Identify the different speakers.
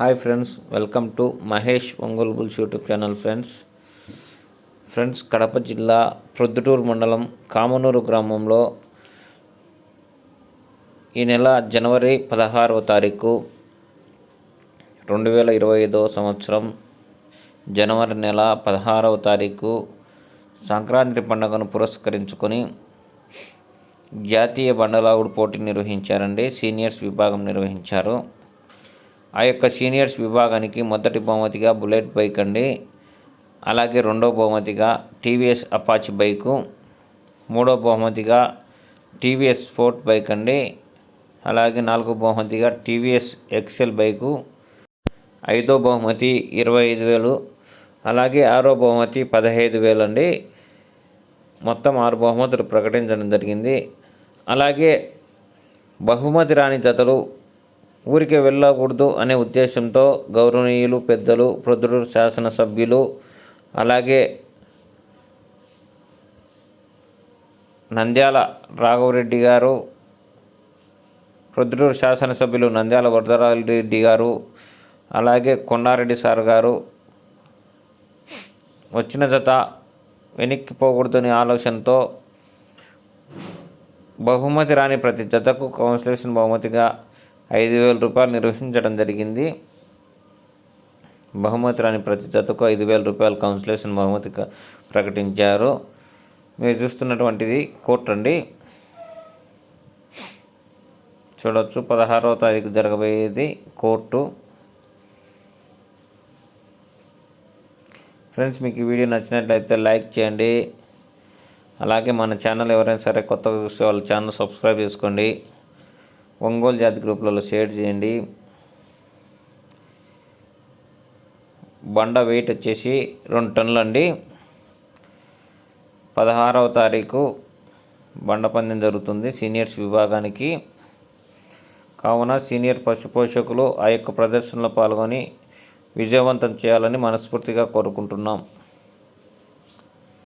Speaker 1: Hi friends welcome to Mahesh Ongole bulls YouTube channel friends. Friends Kadapa జిల్లా ప్రొద్దుటూరు మండలం కామనూరు గ్రామంలో ఈ నెల జనవరి పదహారవ తారీఖు రెండు వేల ఇరవై ఐదవ సంవత్సరం జనవరి నెల పదహారవ తారీఖు సంక్రాంతి పండుగను పురస్కరించుకొని జాతీయ బండలాగుడు పోటీ నిర్వహించారండి. సీనియర్స్ విభాగం నిర్వహించారు. ఆ యొక్క సీనియర్స్ విభాగానికి మొదటి బహుమతిగా బుల్లెట్ బైక్ అండి. అలాగే రెండో బహుమతిగా టీవీఎస్ అపాచ్ బైకు మూడో బహుమతిగా టీవీఎస్ స్పోర్ట్ బైక్ అండి. అలాగే నాలుగో బహుమతిగా టీవీఎస్ ఎక్సెల్ బైకు ఐదో బహుమతి ఇరవై ఐదు వేలు అలాగే ఆరో బహుమతి పదహైదు వేలు అండి. మొత్తం ఆరు బహుమతులు ప్రకటించడం జరిగింది. అలాగే బహుమతి రాని జతలు ఊరికే వెళ్ళకూడదు అనే ఉద్దేశంతో గౌరవనీయులు పెద్దలు ప్రొద్దుటూరు శాసనసభ్యులు అలాగే నంద్యాల రాఘవరెడ్డి గారు ప్రొద్దుటూరు శాసనసభ్యులు నంద్యాల వరదరాజరెడ్డి గారు అలాగే కొండారెడ్డి సార్ గారు. వచ్చిన జత వెనక్కిపోకూడదనే ఆలోచనతో బహుమతి రాని ప్రతి జతకు కౌన్సిలేషన్ బహుమతిగా ఐదు వేల రూపాయలు నిర్వహించడం జరిగింది. బహుమతి రాని ప్రతి జతకు ఐదు వేల రూపాయలు కౌన్సిలేషన్ బహుమతి ప్రకటించారు. మీరు చూస్తున్నటువంటిది కోర్టు అండి. చూడవచ్చు పదహారవ తారీఖు జరగబోయేది కోర్టు. ఫ్రెండ్స్ మీకు ఈ వీడియో నచ్చినట్లయితే లైక్ చేయండి. అలాగే మన ఛానల్ ఎవరైనా సరే కొత్తగా చూస్తే వాళ్ళ ఛానల్ సబ్స్క్రైబ్ చేసుకోండి. ఒంగోలు జాతి గ్రూపులలో షేర్ చేయండి. బండ వెయిట్ వచ్చేసి రెండు టన్నులు అండి. పదహారవ తారీఖు బండ పందెం జరుగుతుంది సీనియర్స్ విభాగానికి. కావున సీనియర్ పశు పోషకులు ఆ యొక్క ప్రదర్శనలో పాల్గొని విజయవంతం చేయాలని మనస్ఫూర్తిగా కోరుకుంటున్నాం.